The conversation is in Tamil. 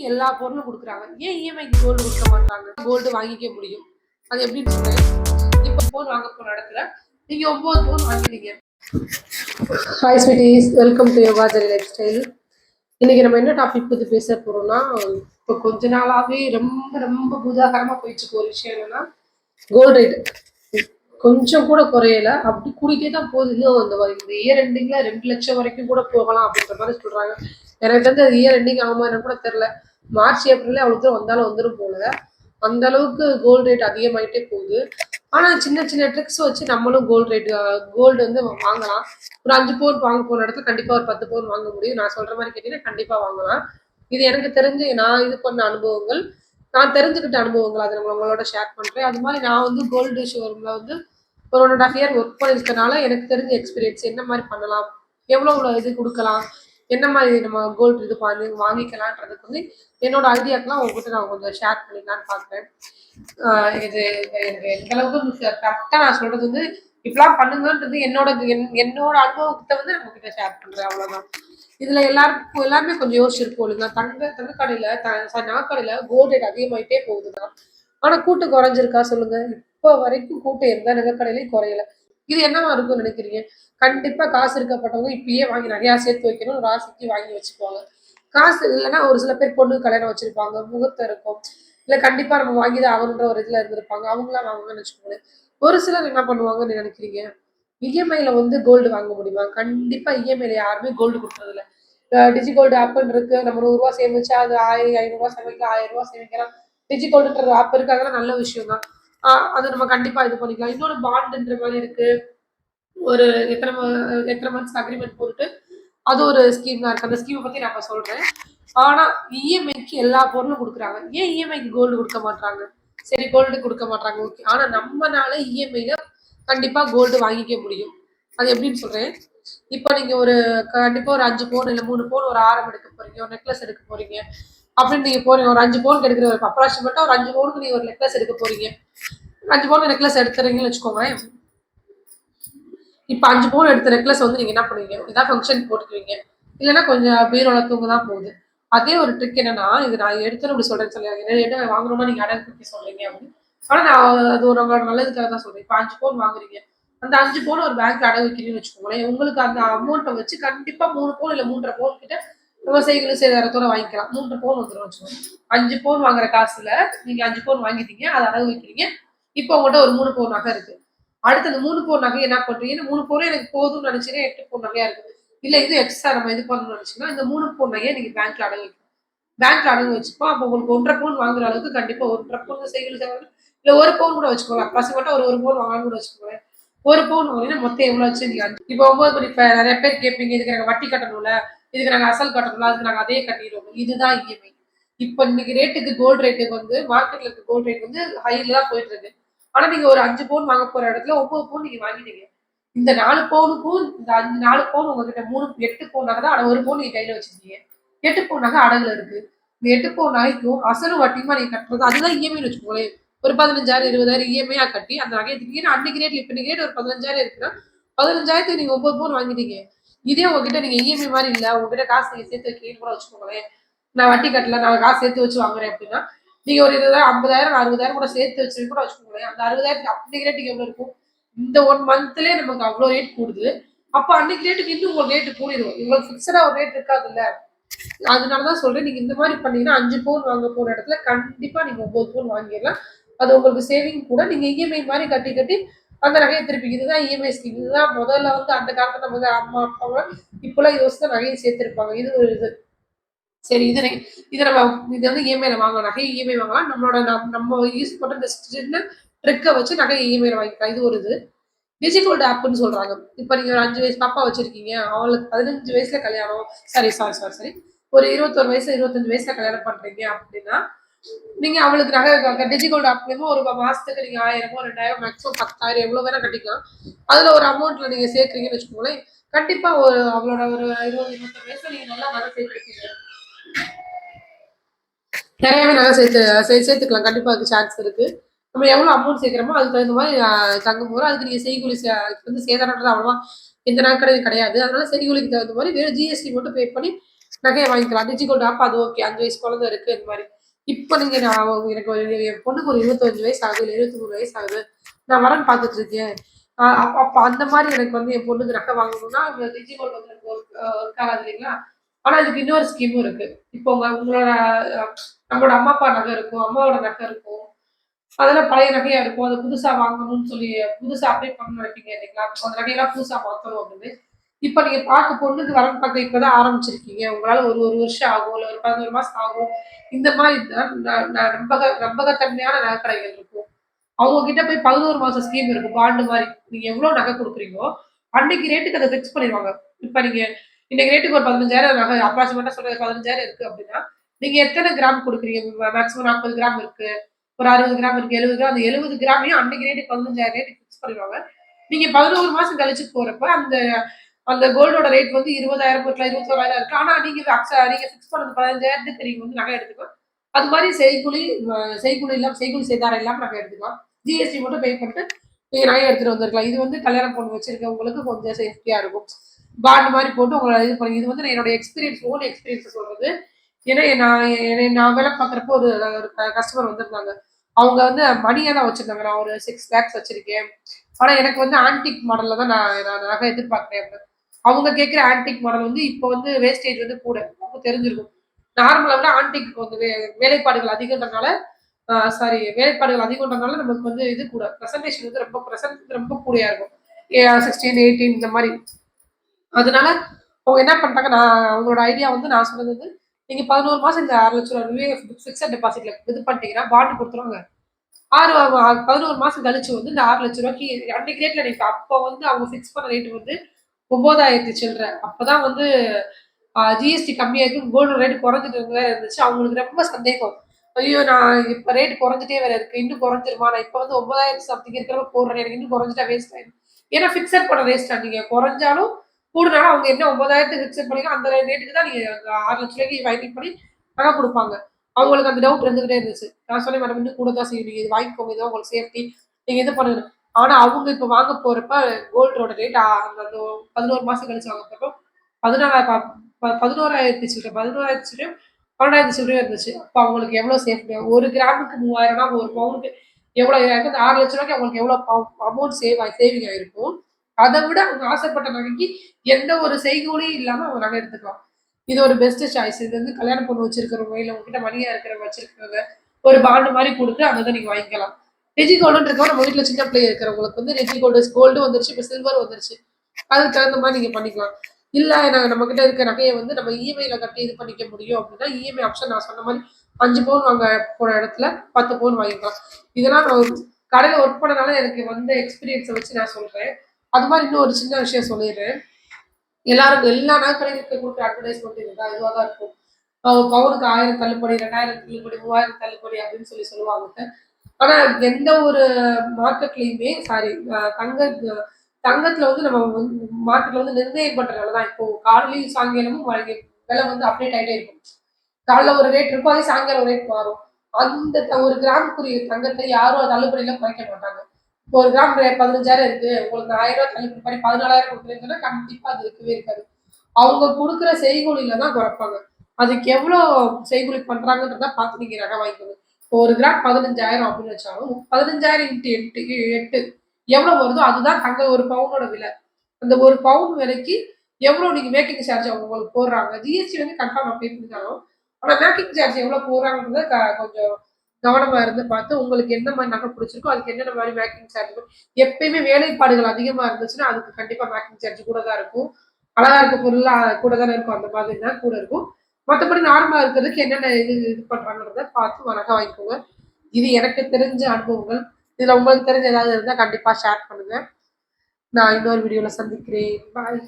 இஎம்ஐக்கு எல்லா பொருளும் கொடுக்குறாங்க. ஏன் இஎம்ஐக்கு கோல்டு கொடுக்க மாட்டாங்க கோல்டு வாங்கிக்க முடியும். அது எப்படின்னு சொன்னேன் இப்போ ஃபோன் வாங்க போன இடத்துல நீங்க ஒன்பது ஃபோன் வாங்கினீங்க. ஹாய் ஸ்வீட்டிஸ் வெல்கம் டு யோகாஜரி லைஃப் ஸ்டைல் இன்னைக்கு நம்ம என்ன டாபிக் பற்றி பேச போறோம்னா இப்போ கொஞ்ச நாளாவே ரொம்ப ரொம்ப புதாகரமா போயிட்டு ஒரு விஷயம் என்னன்னா கோல்டு ரேட் கொஞ்சம் கூட குறையல. அப்படி கூடிட்டே தான் போகுது. இன்னும் அந்த வ- இந்த இயர் எண்டிங்ல ரெண்டு லட்சம் வரைக்கும் கூட போகலாம் அப்படின்ற மாதிரி சொல்றாங்க. எனக்கு தெரிஞ்ச அது இயர் எண்டிங் ஆகுமா என்னன்னு கூட தெரியல. மார்ச் ஏப்ரல்ல அவ்வளோ தூரம் வந்தாலும் வந்துடும் போல. அந்த அளவுக்கு கோல்டு ரேட் அதிகமாயிட்டே போகுது. ஆனால் சின்ன சின்ன ட்ரிக்ஸ் வச்சு நம்மளும் கோல்டு ரேட் கோல்டு வந்து வாங்கலாம். ஒரு அஞ்சு பவுன் வாங்க போன இடத்துல கண்டிப்பாக ஒரு பத்து பவுன் வாங்க முடியும். நான் சொல்கிற மாதிரி கேட்டீங்கன்னா கண்டிப்பாக வாங்கலாம். இது எனக்கு தெரிஞ்சு நான் இது பண்ண அனுபவங்கள். நான் தெரிஞ்சுக்கிட்ட அனுபவங்கள். அதை நம்ம உங்களோட ஷேர் பண்ணுறேன் அது மாதிரி நான் வந்து கோல்டு ஷோரூமில் வந்து ஒரு one and half year work பண்ணியிருக்கனால எனக்கு தெரிஞ்ச எக்ஸ்பீரியன்ஸ் என்ன மாதிரி பண்ணலாம்? எவ்வளோ இவ்வளோ இது கொடுக்கலாம்? என்ன மாதிரி நம்ம கோல்டு இது பண்ணி வாங்கிக்கலான்றதுக்கு வந்து என்னோட ஐடியாக்கெல்லாம் உங்ககிட்ட நான் கொஞ்சம் ஷேர் பண்ணிக்கலான்னு பார்க்குறேன் இது எனக்கு எந்த அளவுக்கு கரெக்டாக நான் சொல்றது வந்து இப்படிலாம் பண்ணுங்கன்றது என்னோட என்- என்னோட அனுபவத்தை வந்து நம்ம கிட்ட ஷேர் பண்றேன் அவ்வளோதான் இதுல எல்லாருக்கும் எல்லாருமே கொஞ்சம் யோசிச்சிருப்போம் இல்லைங்க தங்க தங்க கடையில த நகைக்கடையில் கோல்டு ரேட் அதிகமாயிட்டே போகுதுதான் ஆனா கூட்டம் குறைஞ்சிருக்கா சொல்லுங்க? இப்போ வரைக்கும் கூட்டம் எந்த நகைக்கடையிலையும் குறையலை. இது என்னவா இருக்கும்னு நினைக்கிறீங்க? கண்டிப்பா காசு இருக்கப்பட்டவங்க இப்பயே வாங்கி நிறையா சேர்த்து வைக்கணும் ஒரு ராசிக்கு வாங்கி வச்சுக்குவாங்க. காசு இல்லைன்னா ஒரு சில பேர் பொண்ணு கல்யாணம் வச்சிருப்பாங்க முகூர்த்தம் இருக்கும். இல்ல கண்டிப்பா நம்ம வாங்கிதான் ஆகணுன்ற ஒரு இதுல இருந்திருப்பாங்க. அவங்களாம் வாங்குவாங்கன்னு வச்சுக்கோங்களேன். ஒரு சிலர் என்ன பண்ணுவாங்கன்னு நினைக்கிறீங்க? இஎம்ஐல வந்து கோல்டு வாங்க முடியுமா? கண்டிப்பா இஎம்ஐல யாருமே கோல்டு கொடுக்கறது டிஜி கோல்டு ஆப்னு இருக்கு. நம்ம நூறு ரூபா சேமிச்சா அது ஆயிரம் ஐநூறு சேமிக்கலாம் ஆயிரம் ரூபா சேமிக்கலாம். டிஜி கோல்டுன்ற ஆப் இருக்கு. அதெல்லாம் நல்ல விஷயம் தான் அது நம்ம கண்டிப்பா இது பண்ணிக்கலாம். இன்னொரு பாண்டுன்ற மாதிரி இருக்கு. ஒரு எத்தனை ம- எத்தனை மந்த்ஸ் அக்ரிமெண்ட் போட்டுட்டு அது ஒரு ஸ்கீம் தான் இருக்கு. அந்த ஸ்கீமை பத்தி நான் சொல்றேன். ஆனா இஎம்ஐக்கு எல்லா பொருளும் கொடுக்குறாங்க. ஏன் இஎம்ஐக்கு கோல்டு கொடுக்க மாட்டாங்க சரி கோல்டு கொடுக்க மாட்டாங்க ஓகே. ஆனா நம்மனால இஎம்ஐல கண்டிப்பா கோல்டு வாங்கிக்க முடியும். அது எப்படின்னு சொல்றேன். இப்போ நீங்க ஒரு கண்டிப்பா ஒரு அஞ்சு பவுன் இல்ல மூணு பவுன் ஒரு ஆரம் எடுக்க போறீங்க ஒரு நெக்லஸ் எடுக்க போறீங்க. அப்படின்னு நீங்க போறீங்க. ஒரு அஞ்சு பவுனுக்கு எடுக்கிற ஒரு அப்ராக்சிமேட்டா ஒரு அஞ்சு பவுனுக்கு நீங்க ஒரு நெக்லஸ் எடுக்க போறீங்க. அஞ்சு பவுன் நெக்லஸ் எடுத்துறீங்கன்னு வச்சுக்கோங்களேன் இப்போ அஞ்சு பவுன் எடுத்த நெக்லஸ் வந்து நீங்க என்ன பண்ணுவீங்க? இதான் ஃபங்க்ஷன் போட்டுக்குவீங்க. இல்லைன்னா கொஞ்சம் பீரோல தூங்க தான் போகுது. அதே ஒரு ட்ரிக் என்னன்னா இது நான் எடுத்தேன்னு இப்படி சொல்றேன்னு சொல்லி என்ன என்ன வாங்கணும்னா நீங்க அடகு பற்றி சொல்றீங்க அப்படின்னு. ஆனா நான் அது ஒரு உங்களோட நல்லதுக்காக தான் சொல்றேன். இப்போ அஞ்சு பவுன் வாங்குறீங்க. அந்த அஞ்சு பவுன் ஒரு பேங்க் அடகு வைக்கிறீங்கன்னு வச்சுக்கோங்களேன். உங்களுக்கு அந்த அமௌண்ட்டை வச்சு கண்டிப்பா மூணு பவுன் இல்ல மூன்றரை பவுன் கிட்ட விவசாயிகளும் சேதாரத்தோட வாங்கிக்கலாம். மூன்று பவுன் வந்துடும் வச்சுக்கோங்க அஞ்சு பவுன் வாங்குற காசுல நீங்க அஞ்சு பவுன் வாங்கிட்டீங்க அதை அடகு வைக்கிறீங்க. இப்போ உங்கள்கிட்ட ஒரு மூணு பவுன் நகை இருக்கு. அடுத்து அந்த மூணு பவுன் நகை என்ன பண்றீங்க? மூணு பவுன் எனக்கு போதும்னு நினைச்சீங்கன்னா எட்டு பவுன் நகையா இருக்கு இல்ல இது எக்ஸ்ட்ரா நம்ம இது பண்ணணும்னு நினைச்சீங்கன்னா இந்த மூணு பவுன் நகையை நீங்க பேங்க்ல அடகு வைக்கணும். பேங்க்ல அடகு வச்சுப்போம் அப்போ உங்களுக்கு ஒன்றரை பவுன் வாங்குற அளவுக்கு கண்டிப்பா ஒன்றரை பவுன் செய்கல் சேவை இல்ல ஒரு பவுன் கூட வச்சுக்கோங்க. மட்டும் ஒரு ஒரு பவுன் வாங்கணும் கூட வச்சுக்கோங்க. ஒரு பவுன் வாங்கினா மொத்தம் எவ்வளவு வச்சு நீங்க இப்போ ஒன்பது மணி இப்ப நிறைய பேர் கேட்பீங்க இதுக்கு எனக்கு வட்டி கட்டணும்ல. இதுக்கு நாங்கள் அசல் கட்டுறோம்ல அதுக்கு நாங்கள் அதே கட்டிடுவோம் இதுதான் இஎம்ஐ இப்போ இன்னைக்கு ரேட்டுக்கு கோல்டு ரேட்டுக்கு வந்து மார்க்கெட்ல இருக்க கோல்டு ரேட் வந்து ஹைல தான் போயிட்டு இருக்கு. ஆனா நீங்க ஒரு அஞ்சு பவுன் வாங்க போற இடத்துல ஒன்பது பவுன் நீங்க வாங்கிட்டீங்க. இந்த நாலு பவுனுக்கும் இந்த அஞ்சு நாலு பவுன் உங்ககிட்ட மூணு எட்டு பவுனாக தான் ஆனா ஒரு பவுன் நீங்க கையில வச்சிருக்கீங்க. எட்டு பவுனாக அடகுல இருக்கு. இந்த எட்டு பவுன் ஆகிக்கும் அசலும் வட்டியுமா நீங்க கட்டுறது? அதுதான் இஎம்ஐ வச்சுக்கோங்களேன். ஒரு பதினஞ்சாயிரம் இருபதாயிரம் இஎம்ஐயா கட்டி அந்த நகையை தூக்கி அன்னைக்கு ரேட்ல இப்போ நீங்க ரேட் ஒரு பதினஞ்சாயிரம் இருக்குன்னா பதினஞ்சாயிரத்துக்கு நீங்க ஒன்பது பவுன் வாங்கிட்டீங்க. இதே உங்ககிட்ட நீங்க இஎம்ஐ மாதிரி இல்ல உங்ககிட்ட காசு நீங்க சேர்த்து வைக்கிறீங்கன்னு கூட வச்சுக்கோங்களேன். நான் வட்டி கட்டல நான் காசு சேர்த்து வச்சு வாங்குறேன் அப்படின்னா நீங்க ஒரு இதுதான் ஐம்பதாயிரம் அறுபதாயிரம் கூட சேர்த்து வச்சு கூட வச்சுக்கோங்களேன். அந்த அறுபதாயிரத்துக்கு அன்னைக்கு ரேட்டுக்கு எவ்வளவு இருக்கும்? இந்த ஒன் மந்த்லயே நமக்கு அவ்வளவு ரேட் கூடுது. அப்போ அன்னைக்கு ரேட்டுக்கு இன்னும் ஒரு ரேட்டு கூடிடும் உங்களுக்கு ஃபிக்ஸடா ஒரு ரேட் இருக்காதுல்ல. அதனாலதான் சொல்றேன் நீங்க இந்த மாதிரி பண்ணீங்கன்னா அஞ்சு பவுன் வாங்க போற இடத்துல கண்டிப்பா நீங்க ஒன்பது பவுன் வாங்கிடலாம். அது உங்களுக்கு சேவிங் கூட நீங்க இஎம்ஐ மாதிரி கட்டி கட்டி அந்த நகையை திருப்பி. இதுதான் இஎம்ஐ ஸ்கீம் இதுதான் முதல்ல வந்து அந்த காலத்தில் நம்ம வந்து அம்மா அப்பாவை இது யோசிச்சு நகையை சேர்த்துருப்பாங்க. இது ஒரு இது. சரி இது நெ- இது நம்ம இது வந்து இஎம்ஐல வாங்கலாம். நகை இஎம்ஐ வாங்கலாம். நம்மளோட நம்ம- நம்ம யூஸ் பண்ணுற இந்த சின்ன ட்ரிக்கை வச்சு நகை இஎம்ஐல வாங்கிக்கலாம். இது ஒரு இது. டிஜிகோல்டு ஆப்னு சொல்றாங்க. இப்போ நீங்க ஒரு அஞ்சு வயசு பாப்பா வச்சிருக்கீங்க. அவளுக்கு பதினஞ்சு வயசுல கல்யாணம். சாரி சாரி சாரி சாரி ஒரு இருபத்தொரு வயசு இருபத்தஞ்சு வயசுல கல்யாணம் பண்றீங்க அப்படின்னா நீங்க அவளுக்கு நகை கட்டிச்சு ஆப் மூலமா ஒரு மாசத்துக்கு நீங்க ஆயிரமோ ரெண்டாயிரம் மேக்ஸிமம் பத்தாயிரம் எவ்வளவு வேணா கட்டிக்கலாம். அதுல ஒரு அமௌண்ட்ல நீங்க சேர்க்கறீங்கன்னு வச்சுக்கோங்களேன். கண்டிப்பா ஒரு அவளோட ஒரு இருபது இருபத்தொரு வயசுல நீங்க நல்லா நகை சேர்த்துருக்கீங்க. நிறையவே நகை சேர்த்து சேர்த்துக்கலாம். கண்டிப்பா அதுக்கு சான்ஸ் இருக்கு. நம்ம எவ்வளவு அமௌண்ட் சேர்க்கிறோமோ அதுக்கு தகுந்த மாதிரி ஆஹ், தங்கம் அதுக்கு நீங்க செய்கூலி வந்து சேதாரன்றது அவ்வளவா எந்த நாட்கடையும் கிடையாது. அதனால செய்கூலிக்கு தகுந்த மாதிரி வெறும் ஜிஎஸ்டி மட்டும் பே பண்ணி நகையை வாங்கிக்கலாம். டிஜி ஆப் அது ஓகே அஞ்சு வயசு குழந்தை இருக்கு இந்த மாதிரி. இப்போ நீங்க நான் எனக்கு ஒரு என் பொண்ணுக்கு ஒரு இருபத்தஞ்சு வயசு ஆகுது இருபத்தி மூணு வயசு ஆகுது. நான் வரன் பார்த்துட்டு இருக்கேன். அப்ப அப்ப அந்த மாதிரி எனக்கு வந்து என் பொண்ணுக்கு நகை வாங்கணும்னா டிஜி கோல்டு வந்து எனக்கு ஒர்க் ஒர்க் ஆகாது இல்லைங்களா? ஆனா இதுக்கு இன்னொரு ஸ்கீமும் இருக்கு. இப்போ உங்க உங்களோட நம்மளோட அம்மா அப்பா நகை இருக்கும் அம்மாவோட நகை இருக்கும். அதெல்லாம் பழைய நகையா இருக்கும். அதை புதுசா வாங்கணும்னு சொல்லி புதுசா அப்டேட் பண்ண நினைப்பீங்க இல்லைங்களா? அந்த நகையெல்லாம் புதுசா மாத்தணும் அப்படின்னு. இப்ப நீங்க பார்க்க பொண்ணுக்கு வரன் பார்க்க இப்பதான் ஆரம்பிச்சிருக்கீங்க. உங்களால ஒரு ஒரு வருஷம் ஆகும் இல்ல ஒரு பதினோரு மாசம் ஆகும். இந்த மாதிரி ந- நம்பக நம்பகத்தன்மையான நகைக்கடைகள் இருக்கும். அவங்க கிட்ட போய் பதினோரு மாசம் ஸ்கீம் இருக்கும். பாண்டு மாதிரி நீங்க எவ்வளவு நகை கொடுக்குறீங்களோ அன்னைக்கு ரேட்டுக்கு அதை ஃபிக்ஸ் பண்ணிடுவாங்க. இப்ப நீங்க இன்னைக்கு ரேட்டுக்கு ஒரு பதினஞ்சாயிரம் நகை அப்ராக்சிமேட்டா சொல்றது பதினஞ்சாயிரம் இருக்கு அப்படின்னா நீங்க எத்தனை கிராம் கொடுக்குறீங்க? மேக்ஸிமம் நாற்பது கிராம் இருக்கு ஒரு அறுபது கிராம் இருக்கு எழுபது கிராம் அந்த எழுபது கிராமையும் அன்னைக்கு ரேட்டு பதினஞ்சாயிரம் ரேட்டு ஃபிக்ஸ் பண்ணிடுவாங்க. நீங்க பதினோரு மாசம் கழிச்சு போறப்ப அந்த அந்த கோல்டோட ரேட் வந்து இருபதாயிரம் இருக்கலாம் இருபத்தோராயிரம் இருக்கு. ஆனா நீங்க நீங்க ஃபிக்ஸ் பண்ணது பதினஞ்சாயிரத்துக்கு நீங்க வந்து நகை எடுத்துக்கலாம். அது மாதிரி செய்கூலி செய்கூலி இல்லாம செய்கூலி செய்தாரம் இல்லாம நகை எடுத்துக்கலாம். ஜிஎஸ்டி மட்டும் பே பண்ணிட்டு நீங்க நகை எடுத்துட்டு வந்திருக்கலாம். இது வந்து கல்யாணம் பொண்ணு வச்சிருக்கவங்களுக்கு கொஞ்சம் சேஃப்டியா இருக்கும். பாண்ட் மாதிரி போட்டு உங்களை இது பண்ணி இது வந்து என்னோட எக்ஸ்பீரியன்ஸ் ஓன் எக்ஸ்பீரியன்ஸ் சொல்றது. ஏன்னா நான் என்னை- நான் வேலை பார்க்குறப்போ ஒரு கஸ்டமர் வந்திருந்தாங்க. அவங்க வந்து மணியாக தான் வச்சிருந்தாங்க. நான் ஒரு சிக்ஸ் லேக்ஸ் வச்சிருக்கேன். ஆனா எனக்கு வந்து ஆன்டிக் மாடல்ல தான் நான் நான் நகை எதிர்பார்க்குறேன். அப்படின்னு. அவங்க கேட்குற ஆன்டிக் மாடல் வந்து இப்போ வந்து வேஸ்டேஜ் வந்து கூட உங்களுக்கு தெரிஞ்சிருக்கும். நார்மலை விட ஆன்டிக் வந்து வேலைப்பாடுகள் அதிகன்றனால சாரி வேலைப்பாடுகள் அதிகன்றனால நமக்கு வந்து இது கூட ப்ரெசன்டேஷன் வந்து ரொம்ப ப்ரெசன்ட் ரொம்ப கூடையாக இருக்கும். சிக்ஸ்டீன் எயிட்டீன் இந்த மாதிரி. அதனால அவங்க என்ன பண்ணுறாங்க நான் அவங்களோட ஐடியா வந்து நான் சொன்னது வந்து நீங்க பதினோரு மாசம் இந்த ஆறு லட்சம் ரூபாய் ஃபிக்ஸட் டெபாசிட்ல இது பண்ணிட்டீங்கன்னா பாண்டு கொடுத்துருவாங்க. ஆறு பதினோரு மாசம் கழிச்சு வந்து இந்த ஆறு லட்ச ரூபாய்க்கு அன்னைக்கு ரேட்ல நீங்க அப்போ வந்து அவங்க ஃபிக்ஸ் பண்ண ரேட் வந்து ஒன்பதாயிரத்தி சில்லற. அப்போதான் வந்து ஜிஎஸ்டி கம்மியாக இருக்கு கோல்டு ரேட் குறைஞ்சிட்டு வேற இருந்துச்சு. அவங்களுக்கு ரொம்ப சந்தேகம். ஐயோ நான் இப்போ ரேட் குறைஞ்சிட்டே வேற இருக்கு. இன்னும் குறைஞ்சிருமா? நான் இப்போ வந்து ஒன்பதாயிரத்தி சம்திங் இருக்கிறப்ப போடுறேன். எனக்கு இன்னும் குறைஞ்சிட்டா வேஸ்ட் ஆயிடும். ஏன்னா ஃபிக்ஸட் பண்ண வேஸ்ட் நீங்க. குறைஞ்சாலும் கூடுனாலும் அவங்க என்ன ஒன்பதாயிரத்துக்கு ஃபிக்ஸட் பண்ணிக்கோ அந்த ரேட்டுக்கு தான் நீங்கள் ஆறு லட்ச ரூபாய்க்கு வைண்டிங் பண்ணி நகை கொடுப்பாங்க. அவங்களுக்கு அந்த டவுட் இருந்துகிட்டே இருந்துச்சு. நான் சொன்னேன் மேடம் இன்னும் கூட தான் செய்யணும். இது வாங்கிக்கோங்க. இதுதான் உங்களுக்கு சேஃப்டி நீங்கள் இது பண்ணுங்க ஆனா அவங்க இப்ப வாங்க போறப்ப கோல்டோட ரேட் அந்த அந்த பதினோரு மாசம் கழிச்சு வாங்க போறப்போ பதினாறாயிரம் ப- பதினோராயிரத்தி சில்லறை பதினோராயிரத்தி சில்லறையும் பன்னெண்டாயிரத்தி சில்லறையும் இருந்துச்சு. அப்போ அவங்களுக்கு எவ்வளவு சேஃப்டி ஒரு கிராமுக்கு மூவாயிரம்னா ஒரு பவுனுக்கு எவ்வளவு இருக்கு ஆறு லட்ச ரூபாய்க்கு அவங்களுக்கு எவ்வளவு அமௌண்ட் சேவ் ஆகி சேவிங் ஆயிருக்கும் அதை விட அவங்க ஆசைப்பட்ட நகைக்கு எந்த ஒரு செய்கூலியும் இல்லாம அவங்க நகை எடுத்துக்கலாம். இது ஒரு பெஸ்ட் சாய்ஸ் இது வந்து கல்யாணம் பொண்ணு வச்சிருக்கிறவங்க இல்ல உங்ககிட்ட மணியா இருக்கிறவங்க வச்சிருக்கிறவங்க ஒரு பாண்டு மாதிரி கொடுத்து அதை தான் நீங்க வாங்கிக்கலாம். ரெஜி கோல்டுன்னு இருக்கவங்க நம்ம வீட்டில் சின்ன பிள்ளை இருக்கிறவங்களுக்கு வந்து ரெஜி கோல்டு கோல்டு வந்துருச்சு இப்போ சில்வர் வந்துருச்சு. அதுக்கு தகுந்த மாதிரி நீங்கள் பண்ணிக்கலாம். இல்லை நாங்கள் நம்மக்கிட்ட இருக்க நகையை வந்து நம்ம இஎம்ஐல கட்டி இது பண்ணிக்க முடியும் அப்படின்னா இஎம்ஐ ஆப்ஷன் நான் சொன்ன மாதிரி அஞ்சு பவுன் வாங்க போன இடத்துல பத்து பவுன் வாங்கிக்கலாம். இதெல்லாம் நான் ஒரு ஒர்க் பண்ணனால எனக்கு வந்த எக்ஸ்பீரியன்ஸை வச்சு நான் சொல்கிறேன் அது மாதிரி இன்னும் ஒரு சின்ன விஷயம் சொல்லிடுறேன். எல்லாருக்கும் எல்லா நகைக்கடைகளுக்கு கொடுக்குற அட்வர்டைஸ்மெண்ட் இதுதான் இதுவாக தான் இருக்கும். பவுனுக்கு ஆயிரம் தள்ளுபடி ரெண்டாயிரம் தள்ளுபடி மூவாயிரம் தள்ளுபடி அப்படின்னு சொல்லி சொல்லுவாங்க. ஆனா எந்த ஒரு மார்க்கெட்லயுமே சாரி தங்க தங்கத்துல வந்து நம்ம வந்து மார்க்கெட்ல வந்து நிர்ணயம் பண்றதுனாலதான் இப்போ காலையிலும் சாயங்காலமும் வாழ்க்கை விலை வந்து அப்டேட் ஆயிட்டே இருக்கும். காலைல ஒரு ரேட் இருக்கும் அதே சாயங்காலம் ஒரு ரேட் மாறும். அந்த ஒரு கிராமுக்குரிய தங்கத்தை யாரும் தள்ளுபடியில குறைக்க மாட்டாங்க. இப்போ ஒரு கிராம் பதினஞ்சாயிரம் இருக்கு உங்களுக்கு ஆயிரம் ரூபாய் தள்ளுபடி பண்ணி பதினாலாயிரம் கொடுக்குறீங்கன்னா கண்டிப்பா அது இருக்கவே இருக்காது. அவங்க கொடுக்குற செய்கூலியில தான் குறைப்பாங்க. அதுக்கு எவ்வளவு செய்கூலி பண்றாங்கன்றத பார்த்து நீங்க நகை வாங்கிக்கணும் ஒரு கிராம் பதினஞ்சாயிரம் அப்படின்னு வச்சாலும் பதினஞ்சாயிரம் இன்ட்டு எட்டு எட்டு எவ்வளோ வருதோ அதுதான் தங்க ஒரு பவுனோட விலை. அந்த ஒரு பவுன் விலைக்கு எவ்வளோ நீங்க மேக்கிங் சார்ஜ் அவங்க உங்களுக்கு போடுறாங்க? ஜிஎஸ்டி வந்து கன்ஃபார்ம் பே பண்ணிட்டாலும் ஆனால் மேக்கிங் சார்ஜ் எவ்வளோ போடுறாங்கன்றத க- கொஞ்சம் கவனமாக இருந்து பார்த்து உங்களுக்கு என்ன மாதிரி நகை பிடிச்சிருக்கோ அதுக்கு என்னென்ன மாதிரி மேக்கிங் சார்ஜ் எப்பயுமே வேலைப்பாடுகள் அதிகமாக இருந்துச்சுன்னா அதுக்கு கண்டிப்பாக மேக்கிங் சார்ஜ் கூட தான் இருக்கும். அழகாக இருக்க பொருளாக கூட தானே இருக்கும். அந்த மாதிரி தான் கூட இருக்கும். மற்றபடி நார்மலாக இருக்கிறதுக்கு என்னென்ன இது இது பண்ணுறாங்கிறத பார்த்து நகை வாங்கிக்கோங்க. இது எனக்கு தெரிஞ்ச அனுபவங்கள். இதுல உங்களுக்கு தெரிஞ்ச ஏதாவது இருந்தா கண்டிப்பா ஷேர் பண்ணுங்கள் நான் இன்னொரு வீடியோல சந்திக்கிறேன். பாய்